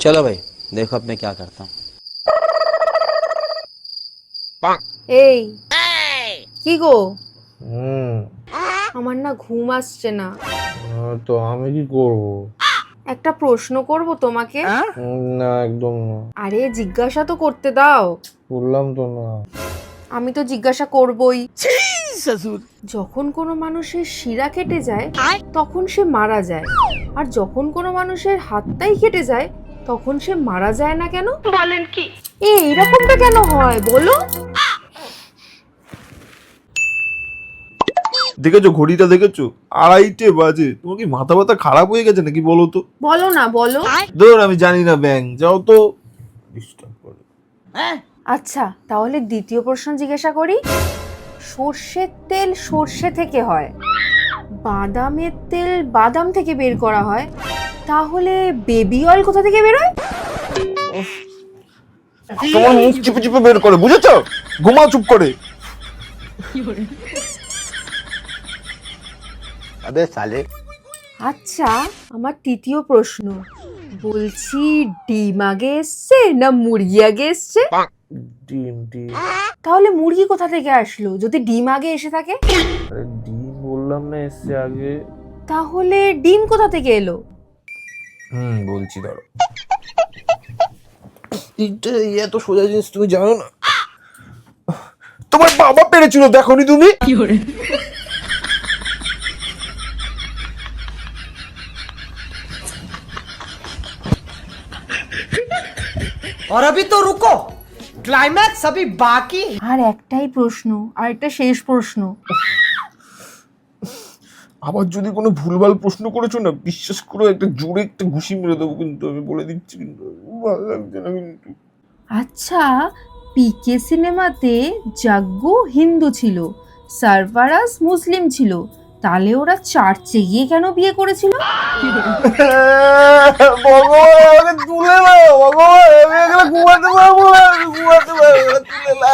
चलो भाई देखो अब मैं क्या करता हूँ এই কি গো হুম আমার না ঘুম আসছে না আহ, তো আমি কি করব একটা প্রশ্ন করব তোমাকে উম, না একদম না আরে জিজ্ঞাসা তো করতে দাও বললাম তো না আমি তো জিজ্ঞাসা করবই যখন কোনো মানুষের শিরা কেটে যায় তখন সে মারা যায় আর যখন কোনো মানুষের হাতটাই কেটে যায় তখন সে মারা যায় না কেন? বলেন কি? এই এরকমটা কেন হয়? বলো। দেখেছ ঘড়িটা দেখেছ? আড়াইটে বাজে। তোমার কি মাথা ব্যথা খারাপ হয়ে গেছে নাকি বলো তো? বলো না বলো। ধর আমি জানি না ব্যাং। যাও তো। ডিস্টার্ব করে। আচ্ছা তাহলে দ্বিতীয় প্রশ্ন জিজ্ঞাসা করি। সর্ষের তেল সর্ষে থেকে হয়। বাদামের তেল বাদাম থেকে বের করা হয় তাহলে বেবি অয়েল কোথা থেকে বেরোয়? তোমার মুখ চিপে চিপে বের করে বুঝেছ? ঘুমাও চুপ করে। আবে সালে। আচ্ছা আমার তৃতীয় প্রশ্ন। বলছি ডিম আগে এসছে না মুরগি আগে এসছে? ডিম ডিম। তাহলে মুরগি কোথা থেকে আসলো? যদি ডিম আগে এসে থাকে? ডিম বললাম না এসছে আগে তাহলে ডিম কোথা থেকে এলো হুম বলছি ধরো এইটা এই এত সোজা জিনিস তুমি জানো না তোমার বাবা পেরেছিল দেখোনি তুমি और अभी तो रुको क्लाइमैक्स अभी बाकी है আর একটাই প্রশ্ন আর একটা শেষ প্রশ্ন আবার যদি কোনো ভুলভাল প্রশ্ন করেছ না বিশ্বাস করে একটা জোরে একটা ঘুষি মেরে দেবো কিন্তু আমি বলে দিচ্ছি কিন্তু ভালো লাগছে না কিন্তু। আচ্ছা পিকে সিনেমাতে জাগ্গু হিন্দু ছিল সারফারাজ মুসলিম ছিল তাহলে ওরা চার্চে গিয়ে কেন বিয়ে করেছিল? ভগবান ঘুমাতে পারব ঘুমাতে পারব না